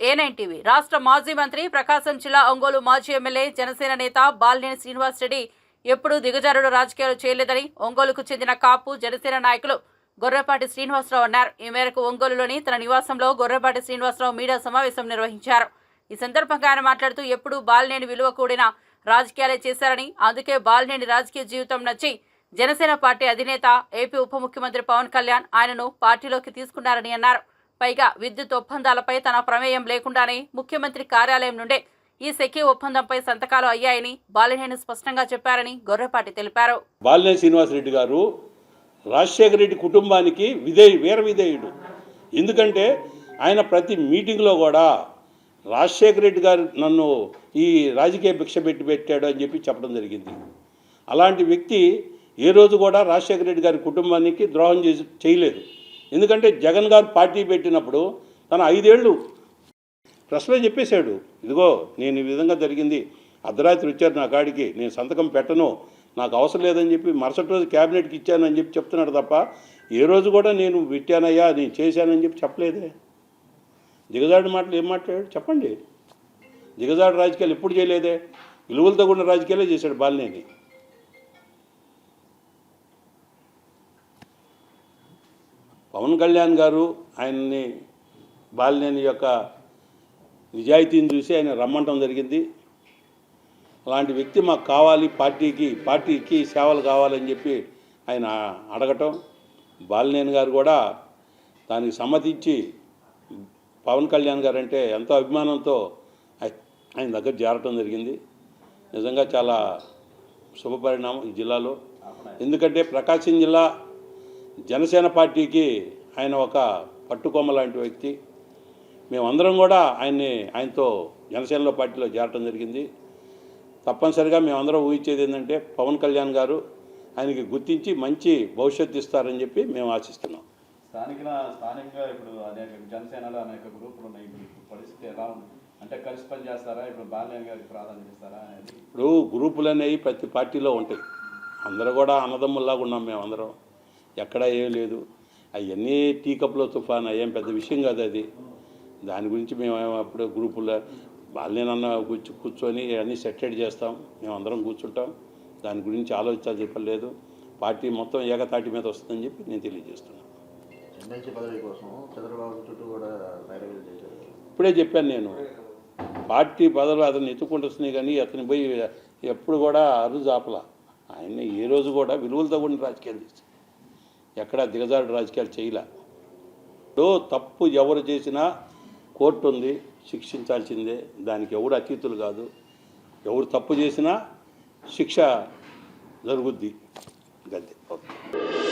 Welcome ఏ TV. రాష్ట్ర మాజీ మంత్రి ప్రకాశం జిల్లా ఒంగోలు మాజీ ఎమ్మెల్యే జనసేన నేత బాలినేని శ్రీనివాస్ రెడ్డి ఎప్పుడూ దిగజారుడు రాజకీయాలు చేయలేదని ఒంగోలుకు చెందిన కాపు జనసేన నాయకులు గొర్రెపాటి శ్రీనివాసరావు అన్నారు. ఈ మేరకు ఒంగోలులోని తన నివాసంలో గొర్రెపాటి శ్రీనివాసరావు మీడియా సమావేశం నిర్వహించారు. ఈ సందర్భంగా ఆయన మాట్లాడుతూ ఎప్పుడూ బాలినేని విలువ కూడిన రాజకీయాలే చేశారని అందుకే బాలినేని రాజకీయ జీవితం నచ్చి జనసేన పార్టీ అధినేత ఏపీ ఉప ముఖ్యమంత్రి పవన్ కళ్యాణ్ ఆయనను పార్టీలోకి తీసుకున్నారని అన్నారు. పైగా విద్యుత్ ఒప్పందాలపై తన ప్రమేయం లేకుండానే ముఖ్యమంత్రి కార్యాలయం నుండే ఈ సెకీ ఒప్పందంపై సంతకాలు అయ్యాయని బాలినేని స్పష్టంగా చెప్పారని గొర్రెపాటి తెలిపారు. బాలినేని శ్రీనివాసరెడ్డి గారు రాజశేఖర రెడ్డి కుటుంబానికి విధేయు వీర విధేయుడు. ఎందుకంటే ఆయన ప్రతి మీటింగ్లో కూడా రాజశేఖర రెడ్డి గారు నన్ను ఈ రాజకీయ భిక్ష పెట్టి పెట్టాడు అని చెప్పి చెప్పడం జరిగింది. అలాంటి వ్యక్తి ఏ రోజు కూడా రాజశేఖర రెడ్డి గారి కుటుంబానికి ద్రోహం చేసి చేయలేదు. ఎందుకంటే జగన్ గారు పార్టీ పెట్టినప్పుడు తన ఐదేళ్ళు ప్రెస్లో చెప్పేశాడు. ఇదిగో నేను ఈ విధంగా జరిగింది. అర్ధరాత్రి వచ్చారు నా కాడికి. నేను సంతకం పెట్టను. నాకు అవసరం లేదని చెప్పి మరుసటి రోజు క్యాబినెట్కి ఇచ్చానని చెప్పి చెప్తున్నాడు తప్ప ఏ రోజు కూడా నేను పెట్టానయ్యా నేను చేశానని చెప్పి చెప్పలేదే. దిగజాడు మాటలు ఏం మాట్లాడాడు? చెప్పండి. దిగజాడు రాజకీయాలు ఎప్పుడు చేయలేదే? విలువలతో కూడిన రాజకీయాలే చేశాడు బాలినేని. పవన్ కళ్యాణ్ గారు ఆయన్ని బాలినేని యొక్క నిజాయితీని చూసి ఆయన రమ్మంటం జరిగింది. అలాంటి వ్యక్తి మాకు కావాలి పార్టీకి పార్టీకి సేవలు కావాలని చెప్పి ఆయన అడగటం. బాలినేని గారు కూడా దానికి సమ్మతించి పవన్ కళ్యాణ్ గారు అంటే ఎంతో అభిమానంతో ఆయన దగ్గర చేరటం జరిగింది. నిజంగా చాలా శుభపరిణామం ఈ జిల్లాలో. ఎందుకంటే ప్రకాశం జిల్లా జనసేన పార్టీకి ఆయన ఒక పట్టుకొమ్మ లాంటి వ్యక్తి. మేమందరం కూడా ఆయన్ని ఆయనతో జనసేనలో పార్టీలో చేరటం జరిగింది. తప్పనిసరిగా మేమందరం ఊహించేది ఏంటంటే పవన్ కళ్యాణ్ గారు ఆయనకి గుర్తించి మంచి భవిష్యత్తు ఇస్తారని చెప్పి మేము ఆశిస్తున్నాం. స్థానిక స్థానికంగా ఇప్పుడు అనేక జనసేనలో అనేక గ్రూపులు ఉన్నాయి. ఇప్పుడు పరిస్థితి ఎలా ఉంది? అంటే కలిసి పని చేస్తారా? ఇప్పుడు బాలయ్య గారికి ప్రాధాన్యత ఇస్తారా అనేది? ఇప్పుడు గ్రూపులు అనేవి ప్రతి పార్టీలో ఉంటాయి. అందరూ కూడా అన్నదమ్ముల్లాగా ఉన్నాం మేమందరం. ఎక్కడా ఏం లేదు. అవన్నీ టీ కప్లో తుఫాన్ అయ్యేం పెద్ద విషయం కాదు అది. దాని గురించి మేము అప్పుడు గ్రూపుల్లో వాళ్ళేనన్నా కూర్చు కూర్చొని అన్నీ సెటెడ్ చేస్తాం. మేము అందరం కూర్చుంటాం. దాని గురించి ఆలోచించాలి చెప్పలేదు పార్టీ మొత్తం ఏకతాటి మీద వస్తుందని చెప్పి నేను తెలియజేస్తున్నాను. ఇప్పుడే చెప్పాను నేను. పార్టీ పదవులు అతను ఎత్తుకుంటూ వస్తున్నాయి కానీ అతను పోయి ఎప్పుడు కూడా అరుజు ఆపల ఆయన ఏ రోజు కూడా విలువలతో కూడిన రాజకీయాలు ఎక్కడ దిగజారుడు రాజకీయాలు చేయలే. ఇప్పుడు తప్పు ఎవరు చేసినా కోర్టు ఉంది శిక్షించాల్సిందే. దానికి ఎవరు అతీతులు కాదు. ఎవరు తప్పు చేసినా శిక్ష జరుగుద్ది. గంతే. ఓకే.